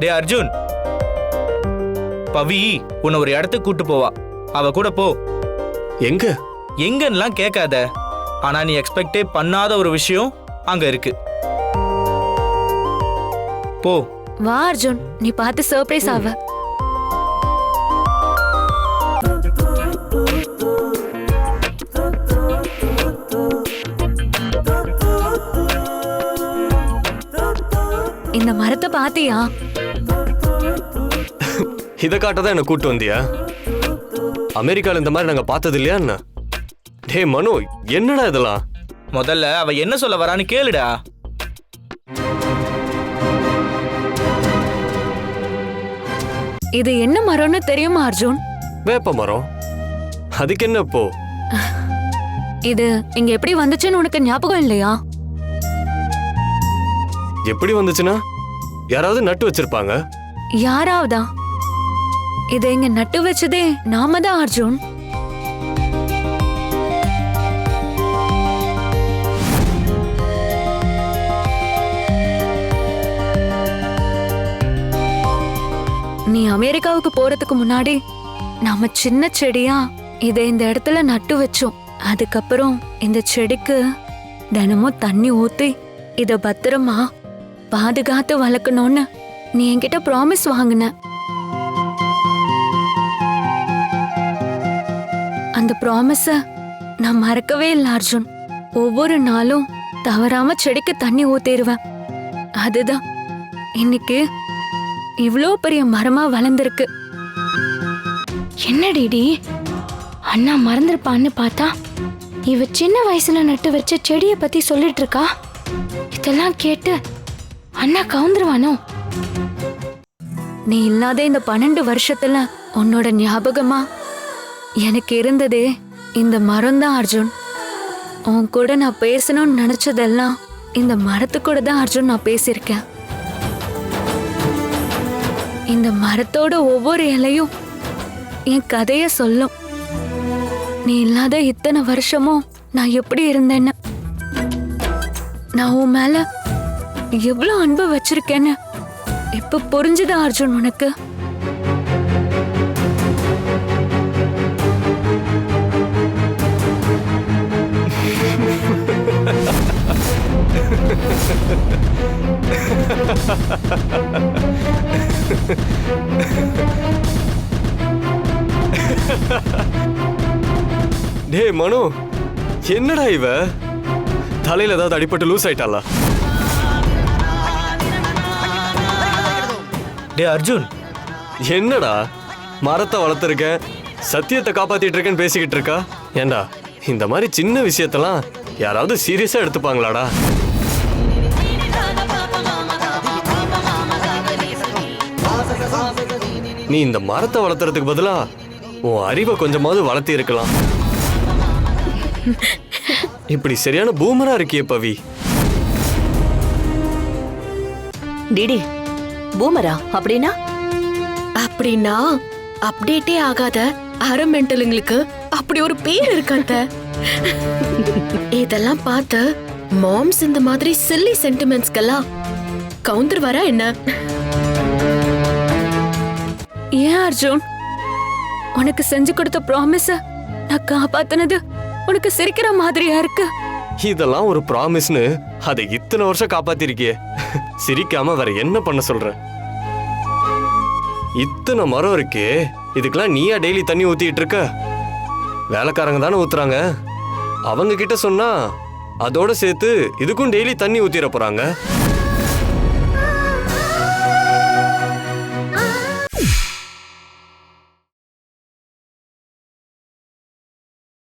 டே அர்ஜுன். பவி உன்னை ஒரு இடத்துக்கு கூட்டு போவா. அவ கூட போ. எங்க? எங்கன்னுலாம் கேட்காத. ஆனா நீ எக்ஸ்பெக்டே பண்ணாத ஒரு விஷயம் அங்க இருக்கு. போ. வா அர்ஜுன். நீ பார்த்து சர்ப்ரைஸ் ஆவ. இந்த மரத்தை பாத்தியா இதை காட்டதான் என்ன கூட்டு வந்தியா? அமெரிக்கால இந்த மாதிரி நாங்க பார்த்தது இல்லையா என்ன? டே மனு என்னடா இதெல்லாம்? முதல்ல அவ என்ன சொல்ல வரான்னு கேளுடா. இது என்ன மரம்னு தெரியுமா அர்ஜுன்? வேப்ப மரம். அதுக்கு என்ன இப்போ? இது இங்க எப்படி வந்துச்சுன்னு உனக்கு ஞாபகம் இல்லையா? எப்படி வந்துச்சுன்னா? யாராவது நட்டு வச்சிருப்பாங்க. யாராவதா? இதை இங்க நட்டு வச்சதே நாம தான் அர்ஜுன். நீ அமெரிக்காவுக்கு போறதுக்கு முன்னாடி நாம சின்ன செடியா இதை இந்த இடத்துல நட்டு வச்சோம். அதுக்கப்புறம் இந்த செடிக்கு தினமும் தண்ணி ஊத்தி இத பத்திரமா பாதுகாத்து வளர்க்கணும்னு நீ என்கிட்ட ப்ராமிஸ் வாங்கின. அந்த ப்ராமிஸ நான் மறக்கவே இல்லை அர்ஜுன். ஒவ்வொரு நாளும் தவறாம செடிக்கு தண்ணி ஊத்திடுவேன். அதுதான். இன்னைக்கு இவ்ளோ பெரிய மரமா வளர்ந்துருக்கு. என்னடிடி அண்ணா மறந்துருப்பான்னு பார்த்தா இவ சின்ன வயசுல நட்டு வச்ச செடியை பத்தி சொல்லிட்டு இருக்கா? இதெல்லாம் கேட்டு அண்ணா கவுந்துருவானோ? நீ இல்லாத இந்த பன்னெண்டு வருஷத்துல உன்னோட ஞாபகமா? எனக்கு இருந்ததே இந்த மரம் தான் அர்ஜுன். உன் கூட நான் பேசணும்னு நினைச்சதெல்லாம் இந்த மரத்து கூட தான் அர்ஜுன் நான் பேசியிருக்கேன். இந்த மரத்தோட ஒவ்வொரு இலையும் என் கதைய சொல்லும். நீ இல்லாத இத்தனை வருஷமும் நான் எப்படி இருந்தேன்னு? நான் உன் மேல எவ்வளோ அன்பு வச்சிருக்கேன்னு இப்ப புரிஞ்சுதா அர்ஜுன் உனக்கு? டே மனு என்னடா இவ? தலையில ஏதாவது அடிபட்டு லூஸ் ஆயிட்டாளா? டே அர்ஜுன். என்னடா? மரத்தை வளர்த்துருக்கேன். சத்தியத்தை காப்பாத்திட்டு இருக்கேன்னு பேசிக்கிட்டு இருக்கா? ஏண்டா இந்த மாதிரி சின்ன விஷயத்தெல்லாம் யாராவது சீரியஸா எடுத்துப்பாங்களாடா? நீ இந்த மரத்தை வளர்த்துறதுக்கு பதிலா உன் அறிவை கொஞ்சமாவது வளர்த்தி இருக்கலாம். இப்படி சரியான பூமரா இருக்கியே பவி. டிடி பூமரா அப்படின்னா? அப்படின்னா அப்டேட்டே ஆகாத அரமெண்டலுங்களுக்கு அப்படி ஒரு பேர் இருக்காத்த இதெல்லாம் பார்த்து மாம்ஸ் இந்த மாதிரி சில்லி சென்டிமெண்ட்ஸ்க்கெல்லாம் கவுண்டர் வரா என்ன? ஏன் அர்ஜுன்? உனக்கு செஞ்சு கொடுத்த ப்ராமிஸ நான் காப்பாத்துனது உனக்கு சிரிக்கிற மாதிரியா இருக்கு? இதெல்லாம் ஒரு ப்ராமிஸ்னு அதை இத்தனை வருஷம் காப்பாத்திருக்கியே. சிரிக்காம வேற என்ன பண்ண சொல்ற? இத்தனை மரம் இருக்கே இதுக்கெல்லாம் நீயா டெய்லி தண்ணி ஊத்திட்டு இருக்க? வேலைக்காரங்க தானே ஊத்துறாங்க. அவங்க கிட்ட சொன்னா அதோட சேர்த்து இதுக்கும் டெய்லி தண்ணி ஊத்திட போறாங்க.